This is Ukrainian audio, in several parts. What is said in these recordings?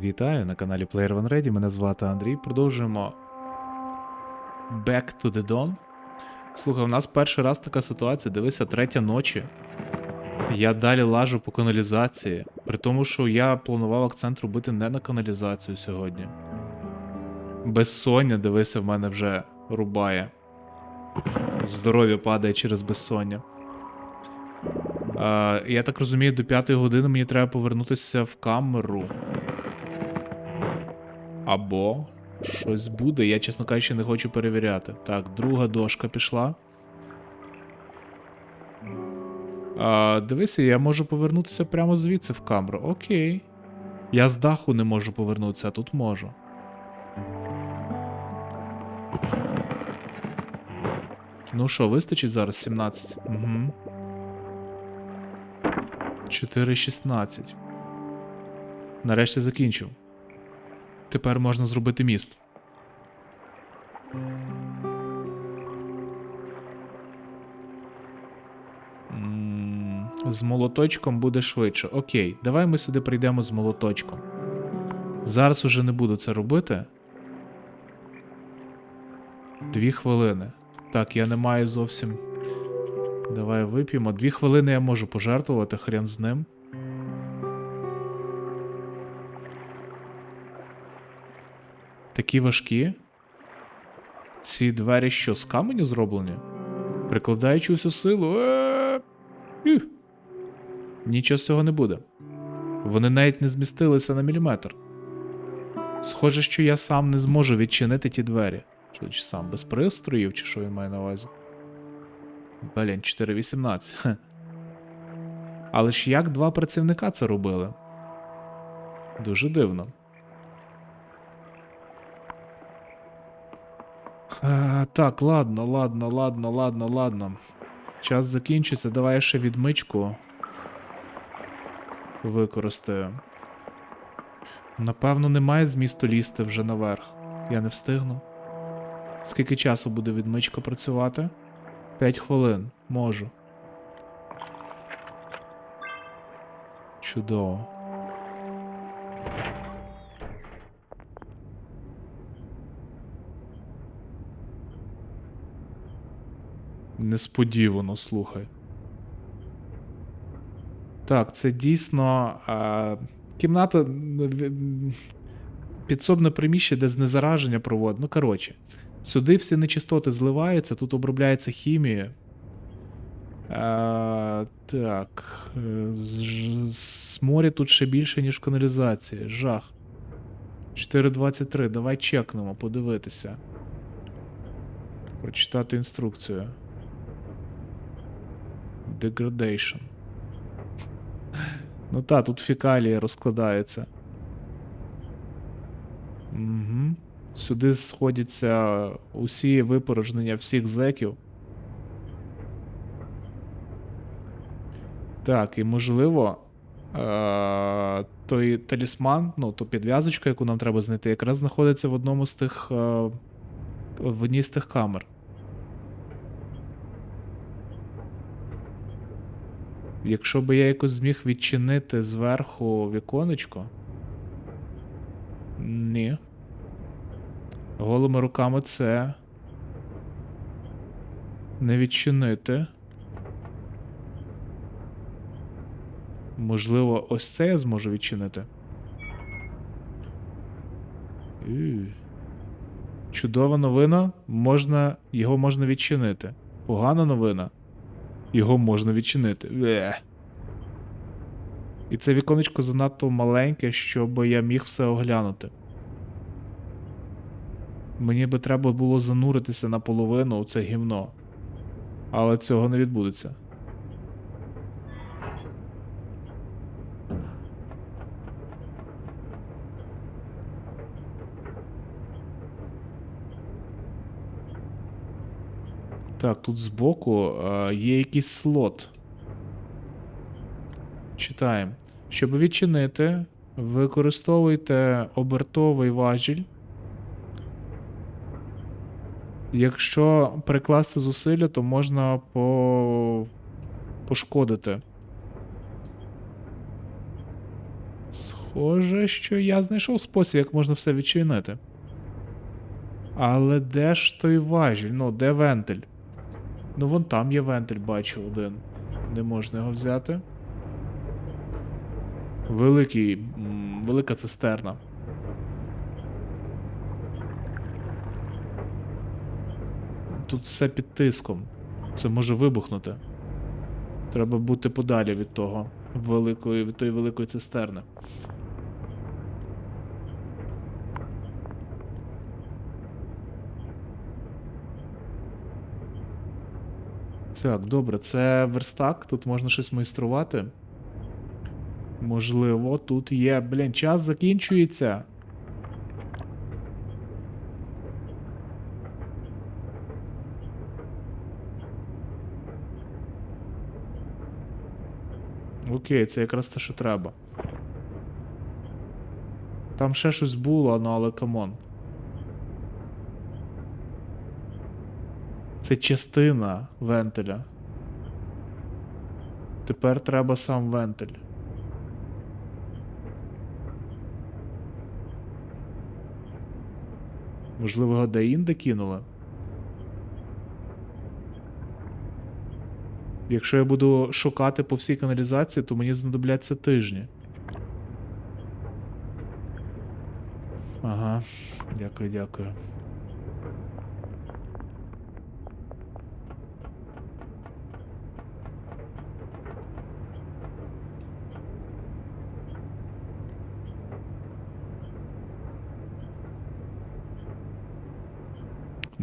Вітаю на каналі Player One Ready. Мене звати Андрій. Продовжуємо Back to the Dawn. Слухай, у нас перший раз така ситуація. Дивися, третя ночі. Я далі лажу по каналізації. При тому, що я планував акцент робити не на каналізацію сьогодні. Безсоння, дивися, в мене вже рубає. Здоров'я падає через безсоння. А, я так розумію, до п'ятої години мені треба повернутися в камеру. Або щось буде. Я, чесно кажучи, не хочу перевіряти. Так, друга дошка пішла. А, дивися, я можу повернутися прямо звідси в камеру. Окей. Я з даху не можу повернутися, а тут можу. Ну що, вистачить зараз 17? Угу. 4.16. Нарешті закінчив. Тепер можна зробити міст. З молоточком буде швидше. Окей, давай ми сюди прийдемо з молоточком. Зараз уже не буду це робити. Дві хвилини. Так, я не маю зовсім. Давай вип'ємо. Дві хвилини я можу пожертвувати, хрен з ним. Такі важкі. Ці двері що, з каменю зроблені? Прикладаючи усю силу. Е, Нічого з цього не буде. Вони навіть не змістилися на міліметр. Схоже, що я сам не зможу відчинити ті двері. Чи, сам без пристроїв, чи що він має на увазі? Блін, 4.18. Але ж як два працівника це робили? Дуже дивно. Е, так, ладно, ладно, ладно, ладно, ладно. Час закінчиться, давай я ще відмичку використаю. Напевно, немає змісту лізти вже наверх. Я не встигну. Скільки часу буде відмичка працювати? 5 хвилин. Можу. Чудово. Несподівано, слухай. Так, це дійсно е, кімната м, підсобне приміщення, де знезараження проводить. Ну, коротше, сюди всі нечистоти зливаються, тут обробляється хімія. Е, так. Сморі тут ще більше, ніж в каналізації. Жах. 4.23. Давай чекнемо, подивитися. Прочитати інструкцію. Degradation. Ну та, тут фекалії розкладаються. Угу. Сюди сходяться усі випорожнення всіх зеків. Так, і можливо, е- той талісман, ну, ту підв'язочку, яку нам треба знайти, якраз знаходиться в одному з тих. Е- в одній з тих камер. Якщо би я якось зміг відчинити зверху віконечко. Ні. Голими руками це. Не відчинити. Можливо, ось це я зможу відчинити. Чудова новина. Можна. Його можна відчинити. Погана новина. Його можна відчинити. Бе. І це віконечко занадто маленьке, щоб я міг все оглянути. Мені би треба було зануритися наполовину у це гімно. Але цього не відбудеться. Так, тут збоку е, є якийсь слот. Читаємо. Щоб відчинити, використовуйте обертовий важіль. Якщо прикласти зусилля, то можна по... пошкодити. Схоже. Що я знайшов спосіб, як можна все відчинити. Але де ж той важіль? Ну, де вентиль? Ну, вон там є вентиль, бачу один. Не можна його взяти. Великий. велика цистерна. Тут все під тиском. Це може вибухнути. Треба бути подалі від того великої, від тої великої цистерни. Так, добре, це верстак, тут можна щось майструвати. Можливо, тут є. Блін, час закінчується. Окей, це якраз те, що треба. Там ще щось було, ну але камон. Це частина вентиля. Тепер треба сам вентиль. Можливо, його де-інде кинули? Якщо я буду шукати по всій каналізації, то мені знадобляться тижні. Ага, дякую, дякую.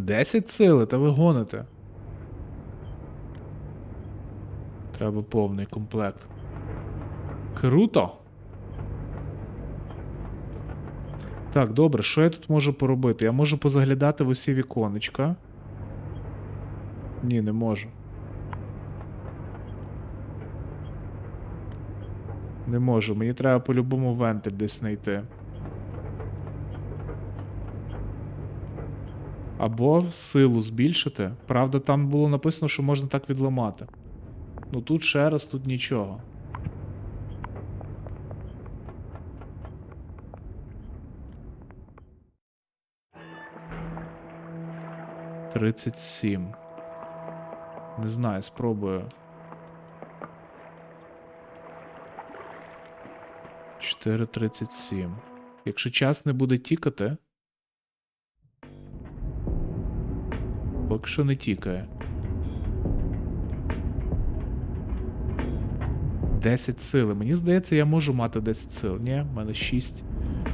Десять сили, та ви гоните. Треба повний комплект. Круто. Так, добре, що я тут можу поробити? Я можу позаглядати в усі віконечка. Ні, не можу. Не можу. Мені треба по-любому вентиль десь знайти. Або силу збільшити. Правда, там було написано, що можна так відламати. Ну тут ще раз, тут нічого. Тридцять сім. Не знаю, спробую. Чотири тридцять сім. Якщо час не буде тікати. Поки що не тікає. 10 сили. Мені здається, я можу мати 10 сил. Ні, в мене 6.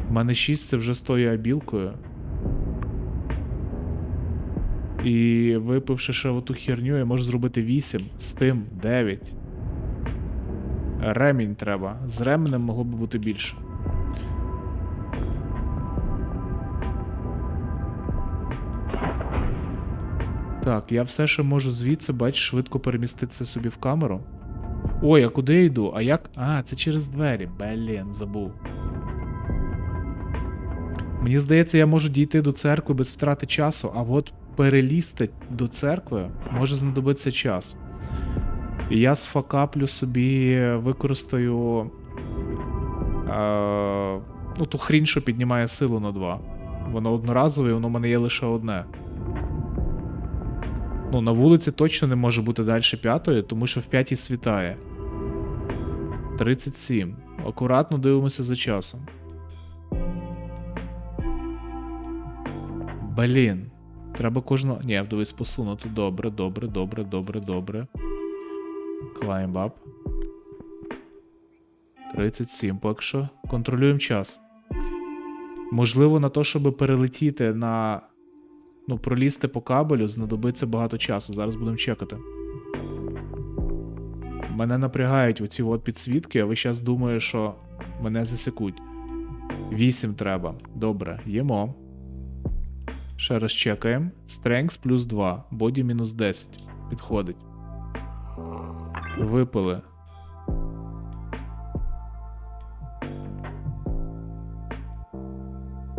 У мене 6 це вже з тою абілкою. І випивши ще оту херню, я можу зробити 8, з тим 9. Ремінь треба. З ременем могло б бути більше. Так, я все ще можу звідси, бач, швидко переміститися собі в камеру. Ой, а куди я йду? А як. А, це через двері. Блін, забув. Мені здається, я можу дійти до церкви без втрати часу, а от перелізти до церкви може знадобитися час. І я сфакаплю собі, використаю. Е, ну, ту хрінь, що піднімає силу на 2. Воно одноразове, і воно в мене є лише одне. Ну, на вулиці точно не може бути далі п'ятої, тому що в п'ятій світає. 37. Акуратно дивимося за часом. Блін. Треба кожного. Ні, дивись, посунути. Добре, добре, добре, добре, добре. Climb up. 37 поки що. Контролюємо час. Можливо, на те, щоб перелетіти на. Ну, пролізти по кабелю, знадобиться багато часу. Зараз будемо чекати. Мене напрягають оці от підсвітки, а ви зараз думаю, що мене засекуть. 8 треба. Добре, їмо. Ще раз чекаємо. Strength плюс 2, боді мінус 10. Підходить. Випили.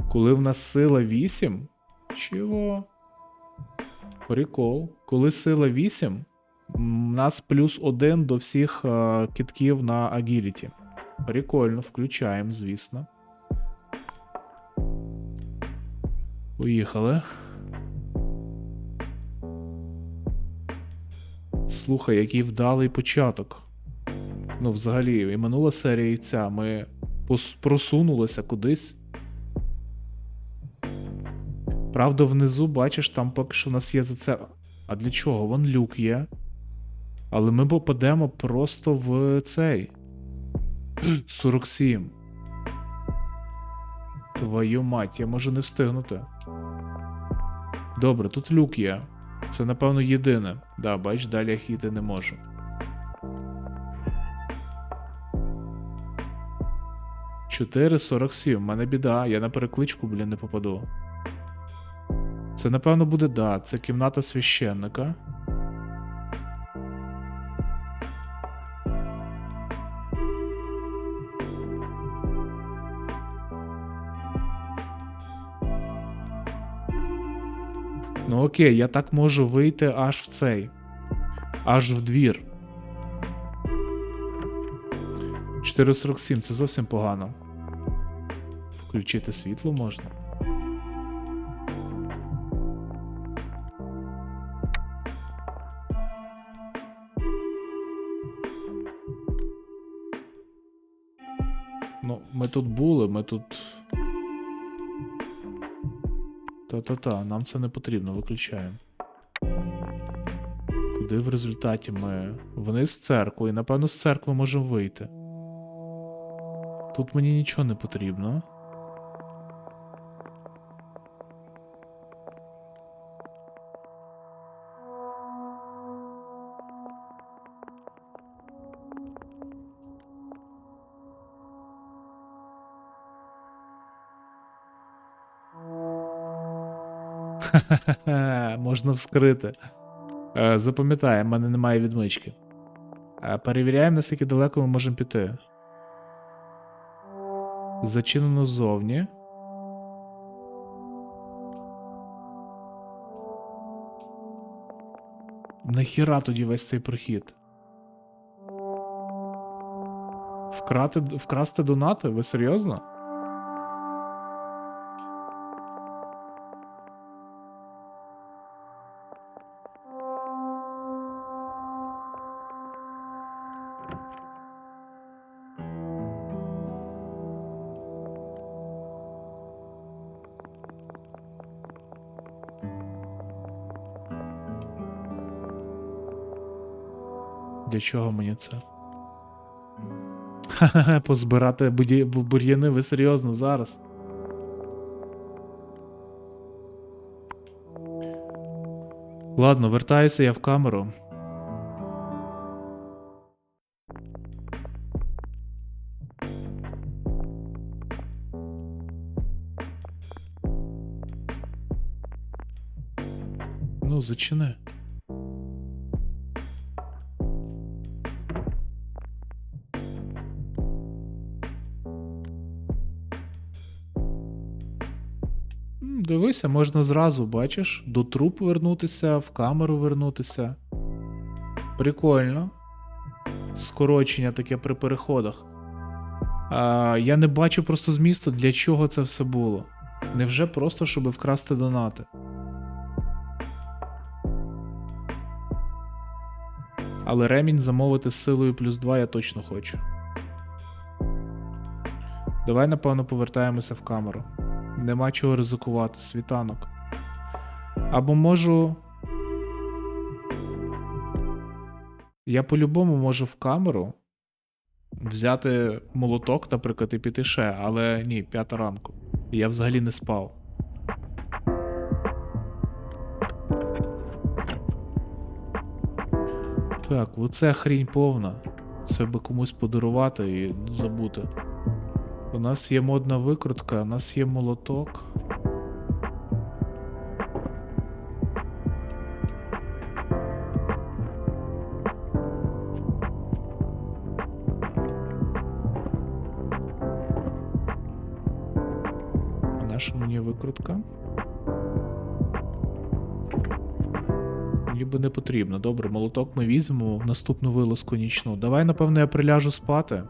Коли в нас сила 8. Чого? Прикол. Коли сила 8, у нас плюс 1 до всіх е, кітків на агіліті. Прикольно, включаємо, звісно. Поїхали. Слухай, який вдалий початок. Ну, взагалі, і минула серія і ця. Ми просунулися кудись. Правда, внизу, бачиш, там поки що у нас є за це. А для чого? Вон люк є. Але ми попадемо просто в цей. 47. Твою мать, я можу не встигнути. Добре, тут люк є. Це, напевно, єдине. Да, бач, далі я хіти не можу. Чотири сорок сім. У мене біда, я на перекличку, блін, не попаду. Це, напевно, буде да. Це кімната священника. Ну окей, я так можу вийти аж в цей. Аж в двір. 4.47 це зовсім погано. Включити світло можна. Тут були, ми тут. Та-та-та, нам це не потрібно, виключаємо. Куди в результаті ми. Вниз в церкву, і напевно з церкви можемо вийти. Тут мені нічого не потрібно. можна вскрити. Е, Запам'ятай, в мене немає відмички. Е, Перевіряємо, наскільки далеко ми можемо піти. Зачинено ззовні. Нахіра тоді весь цей прохід? Вкрати, вкрасти донати? Ви серйозно? Для чого мені це? Ха-ха, позбирати бур'яни, ви серйозно зараз. Ладно, вертаюся я в камеру. Ну, зачини. М, можна зразу, бачиш, до труп вернутися, в камеру вернутися. Прикольно. Скорочення таке при переходах. А, я не бачу просто змісту, для чого це все було. Невже просто, щоб вкрасти донати? Але ремінь замовити з силою плюс 2 я точно хочу. Давай, напевно, повертаємося в камеру. Нема чого ризикувати, світанок. Або можу. Я по-любому можу в камеру взяти молоток, наприклад, і піти ще, але ні, п'ята ранку. Я взагалі не спав. Так, оце хрінь повна. Це би комусь подарувати і забути. У нас є модна викрутка, у нас є молоток. А наша мені викрутка? Ніби не потрібно. Добре, молоток ми візьмемо в наступну вилазку нічну. Давай, напевно, я приляжу спати.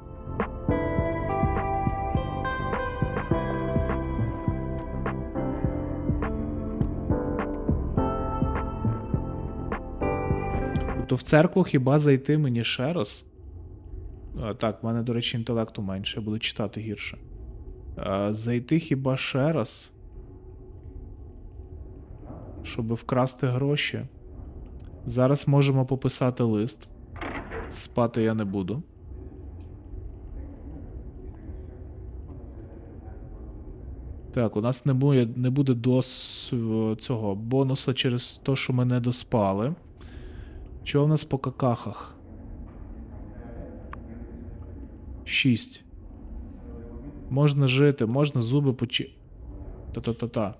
Тобто в церкву хіба зайти мені ще раз? А, так, в мене, до речі, інтелекту менше, я буду читати гірше. А, зайти хіба ще раз? Щоб вкрасти гроші. Зараз можемо пописати лист. Спати я не буду. Так, у нас не буде, не буде дос цього бонуса через те, що ми не доспали. Що у нас по какахах? 6. Можна жити, можна зуби почи. Та-та-та-та.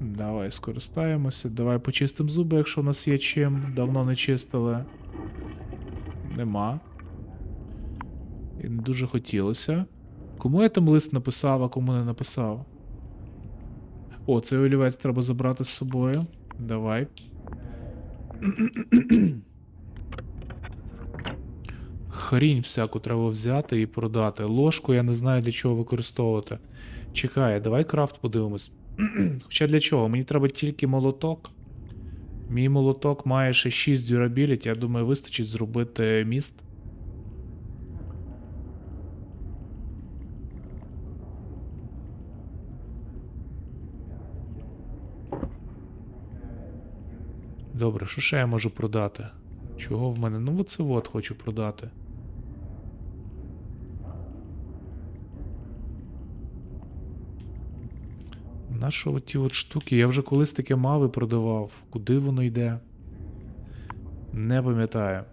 Давай скористаємося. Давай почистимо зуби, якщо у нас є чим. Давно не чистили. Нема. І не дуже хотілося. Кому я там лист написав, а кому не написав? О, цей олівець треба забрати з собою. Давай. Хрінь всяку треба взяти і продати. Ложку я не знаю для чого використовувати. Чекай, давай крафт подивимось. Хоча для чого? Мені треба тільки молоток. Мій молоток має ще 6 дюрабіліті, я думаю, вистачить зробити міст. Добре, що ще я можу продати? Чого в мене? Ну, оце от хочу продати. На що оті от штуки? Я вже колись таке мави продавав. Куди воно йде? Не пам'ятаю.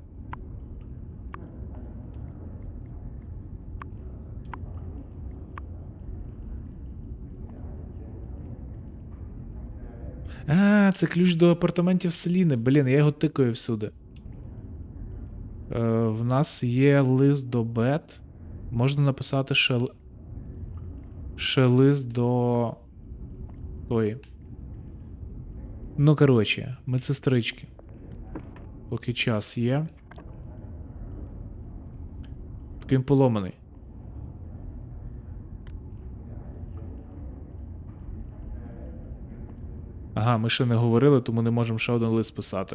А, це ключ до апартаментів Селіни. Блін, я його тикаю всюди. Е, в нас є лист до Бет. Можна написати ще, ще лист до. Тої. Ну, коротше, медсестрички. Поки час є. Такий він поломаний. Ага, ми ще не говорили, тому не можемо ще один лист писати.